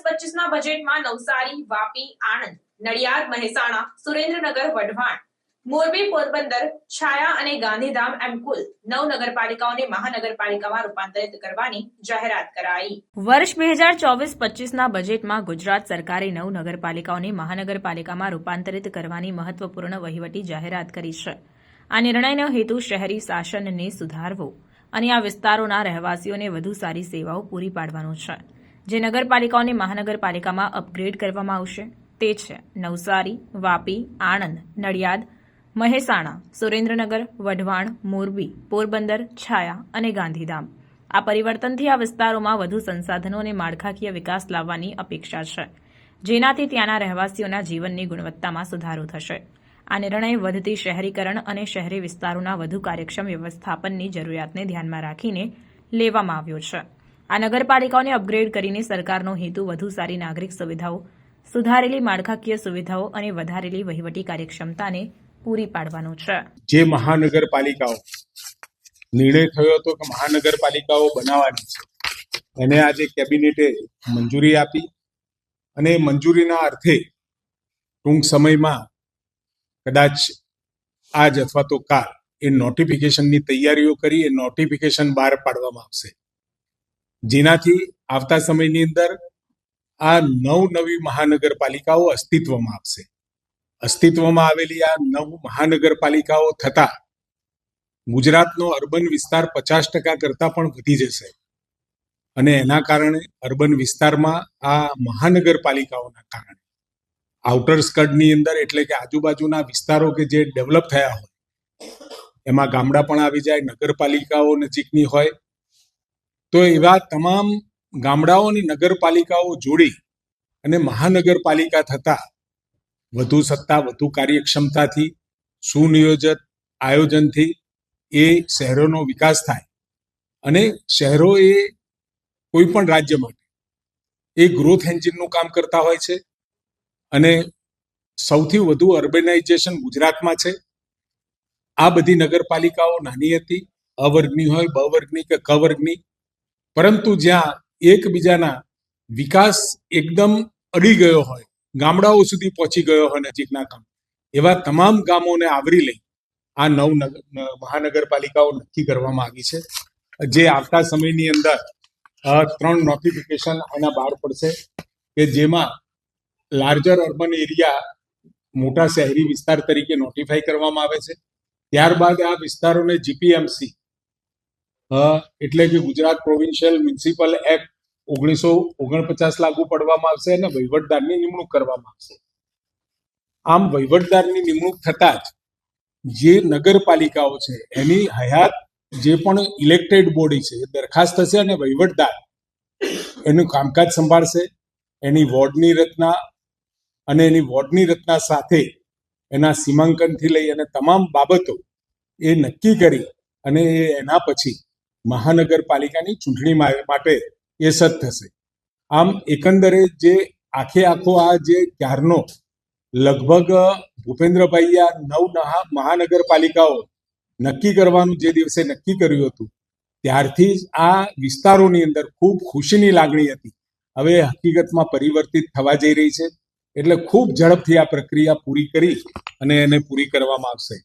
પચીસના બજેટમાં નવસારી, વાપી, આણંદ, નડિયાદ, મહેસાણા, સુરેન્દ્રનગર, વઢવાણ, મોરબી, પોરબંદર, છાયા અને ગાંધીધામ એમ કુલ નવ નગરપાલિકાઓને મહાનગરપાલિકામાં રૂપાંતરિત કરવાની જાહેરાત કરાઈ. વર્ષ બે હજાર ચોવીસ પચીસના બજેટમાં ગુજરાત સરકારે નવ નગરપાલિકાઓને મહાનગરપાલિકામાં રૂપાંતરિત કરવાની મહત્વપૂર્ણ વહીવટી જાહેરાત કરી છે. આ નિર્ણયનો હેતુ શહેરી શાસનને સુધારવો અને આ વિસ્તારોના રહેવાસીઓને વધુ સારી સેવાઓ પૂરી પાડવાનો છે. જે નગરપાલિકાઓને મહાનગરપાલિકામાં અપગ્રેડ કરવામાં આવશે. તે છે નવસારી, વાપી, આણંદ, નડિયાદ, મહેસાણા, સુરેન્દ્રનગર, વઢવાણ, મોરબી, પોરબંદર, છાયા અને ગાંધીધામ. આ પરિવર્તનથી આ વિસ્તારોમાં વધુ સંસાધનો અને માળખાકીય વિકાસ લાવવાની અપેક્ષા છે, જેનાથી ત્યાંના રહેવાસીઓના જીવનની ગુણવત્તામાં સુધારો થશે. આ નિર્ણય વધતી શહેરીકરણ અને શહેરી વિસ્તારોના વધુ કાર્યક્ષમ વ્યવસ્થાપનની જરૂરિયાતને ધ્યાનમાં રાખીને લેવામાં આવ્યો છે. આ નગરપાલિકાઓને અપગ્રેડ કરીને સરકારનો હેતુ વધુ સારી નાગરિક સુવિધાઓ, સુધારેલી માળખાકીય સુવિધાઓ અને વધારેલી વહીવટી કાર્યક્ષમતાને પૂરી પાડવાનો છે. જે મહાનગરપાલિકાઓ, નિર્ણય થયો હતો કે મહાનગરપાલિકાઓ બનાવવાની છે, એને આજે કેબિનેટે મંજૂરી આપી અને મંજૂરીના અર્થે ટૂંક સમયમાં કદાચ આજ અથવા તો કાલ એ નોટિફિકેશનની તૈયારીઓ કરી, એ નોટિફિકેશન બહાર પાડવામાં આવશે. જેનાથી આવતા સમયની અંદર આ નવ નવી મહાનગરપાલિકાઓ અસ્તિત્વમાં આવશે. અસ્તિત્વમાં આવેલી આ નવ મહાનગરપાલિકાઓ થતા ગુજરાતનો અર્બન વિસ્તાર પચાસ ટકા કરતાં પણ વધી જશે. અને એના કારણે અર્બન વિસ્તારમાં આ મહાનગરપાલિકાઓના કારણે. આઉટર સ્કડની અંદર એટલે કે આજુબાજુના વિસ્તારો કે જે ડેવલપ થયા હોય, એમાં ગામડા પણ આવી જાય, નગરપાલિકાઓ નજીકની હોય તો એવા તમામ ગામડાઓ અને નગરપાલિકાઓ જોડી અને મહાનગરપાલિકા થતા વધુ સત્તા, વધુ કાર્યક્ષમતાથી સુનિયોજિત આયોજનથી એ શહેરોનો વિકાસ થાય અને શહેરો એ કોઈ પણ રાજ્ય માટે એ ગ્રોથ એન્જિનનું કામ કરતા હોય છે અને સૌથી વધુ અર્બેનાઇઝેશન ગુજરાતમાં છે. આ બધી નગરપાલિકાઓ નાની હતી, અવર્ગની હોય બ વર્ગની કે ક વર્ગની પરંતુ જ્યાં એકબીજાના વિકાસ એકદમ અડી ગયો હોય, ગામડાઓ સુધી પહોંચી ગયો હોય નજીકના ગામ, એવા તમામ ગામોને આવરી લઈ આ નવ નગર મહાનગરપાલિકાઓ નક્કી કરવામાં આવી છે. જે આવતા સમયની અંદર ત્રણ નોટિફિકેશન આના બહાર પડશે કે જેમાં લાર્જર અર્બન એરિયા મોટા શહેરી વિસ્તાર તરીકે નોટિફાઈ કરવામાં આવે છે. ત્યારબાદ આ વિસ્તારોને જીપીએમસી એટલે કે ગુજરાત પ્રોવિન્શિયલ મ્યુનિસિપલ એક્ટ ઓગણીસો ઓગણપચાસ લાગુ પડવામાં આવશે અને વહીવટદારની નિમણૂક કરવામાં આવશે. આમ વહીવટદારની નિમણૂક થતાં જ જે નગરપાલિકાઓ છે, એની હયાત જે પણ ઇલેક્ટેડ બોડી છે, એ દરખાસ્ત થશે અને વહીવટદાર એનું કામકાજ સંભાળશે, એની વોર્ડની રચના અને એની વોર્ડની રચના સાથે એના સીમાંકનથી લઈ અને તમામ બાબતો એ નક્કી કરી અને એના પછી મહાનગરપાલિકાની ચૂંટણી માટે એ સત થશે. આમ એકંદરે જે આખે આખો આ જે ક્યારનો લગભગ ભૂપેન્દ્રભાઈએ આ નવ મહાનગરપાલિકાઓ નક્કી કરવાનું જે દિવસે નક્કી કર્યું હતું, ત્યારથી જ આ વિસ્તારોની અંદર ખૂબ ખુશીની લાગણી હતી. હવે હકીકતમાં પરિવર્તિત થવા જઈ રહી છે, એટલે ખૂબ ઝડપથી આ પ્રક્રિયા પૂરી કરી અને એને પૂરી કરવામાં આવશે.